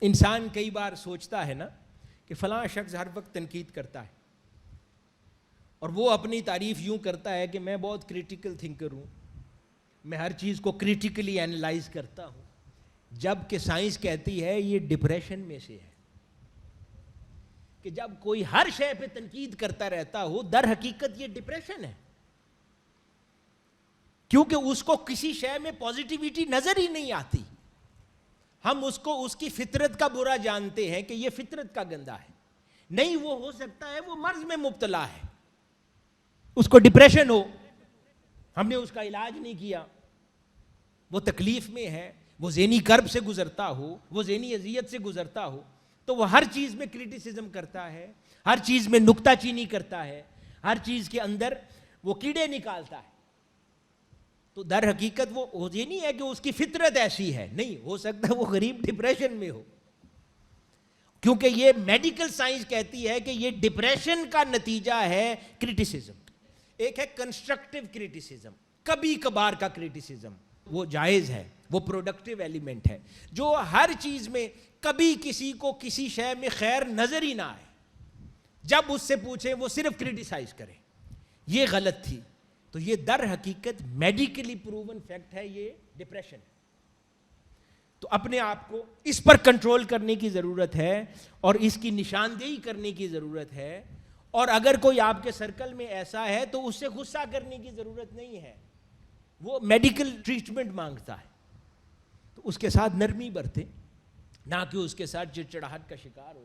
انسان کئی بار سوچتا ہے نا کہ فلاں شخص ہر وقت تنقید کرتا ہے اور وہ اپنی تعریف یوں کرتا ہے کہ میں بہت کریٹیکل تھنکر ہوں، میں ہر چیز کو کریٹیکلی اینالائز کرتا ہوں۔ جبکہ سائنس کہتی ہے یہ ڈپریشن میں سے ہے۔ کہ جب کوئی ہر شے پہ تنقید کرتا رہتا ہو، در حقیقت یہ ڈپریشن ہے۔ کیونکہ اس کو کسی شے میں پازیٹیوٹی نظر ہی نہیں آتی۔ ہم اس کو اس کی فطرت کا برا جانتے ہیں کہ یہ فطرت کا گندا ہے۔ نہیں، وہ ہو سکتا ہے وہ مرض میں مبتلا ہے۔ اس کو ڈپریشن ہو۔ ہم نے اس کا علاج نہیں کیا۔ وہ تکلیف میں ہے، وہ ذہنی کرب سے گزرتا ہو، وہ ذہنی اذیت سے گزرتا ہو۔ تو وہ ہر چیز میں کریٹیسزم کرتا ہے، ہر چیز میں نکتہ چینی کرتا ہے۔ ہر چیز کے اندر وہ کیڑے نکالتا ہے۔ تو در حقیقت وہ یہ نہیں ہے کہ اس کی فطرت ایسی ہے، نہیں، ہو سکتا ہے وہ غریب ڈپریشن میں ہو۔ کیونکہ یہ میڈیکل سائنس کہتی ہے کہ یہ ڈپریشن کا نتیجہ ہے کریٹیسزم ایک ہے کنسٹرکٹیو کریٹیسزم کبھی کبھار کا کریٹیسزم وہ جائز ہے، وہ پروڈکٹیو ایلیمنٹ ہے۔ جو ہر چیز میں کبھی کسی کو کسی شے میں خیر نظر ہی نہ آئے۔ جب اس سے پوچھیں، وہ صرف کریٹیسائز کرے یہ غلط تھی۔ تو یہ در حقیقت میڈیکلی پروون فیکٹ ہے، یہ ڈپریشن تو اپنے آپ کو اس پر کنٹرول کرنے کی ضرورت ہے اور اس کی نشاندہی کرنے کی ضرورت ہے۔ اور اگر کوئی آپ کے سرکل میں ایسا ہے تو اس سے غصہ کرنے کی ضرورت نہیں ہے۔ وہ میڈیکل ٹریٹمنٹ مانگتا ہے۔ تو اس کے ساتھ نرمی برتے، نہ کہ اس کے ساتھ چڑچڑاہٹ کا شکار ہو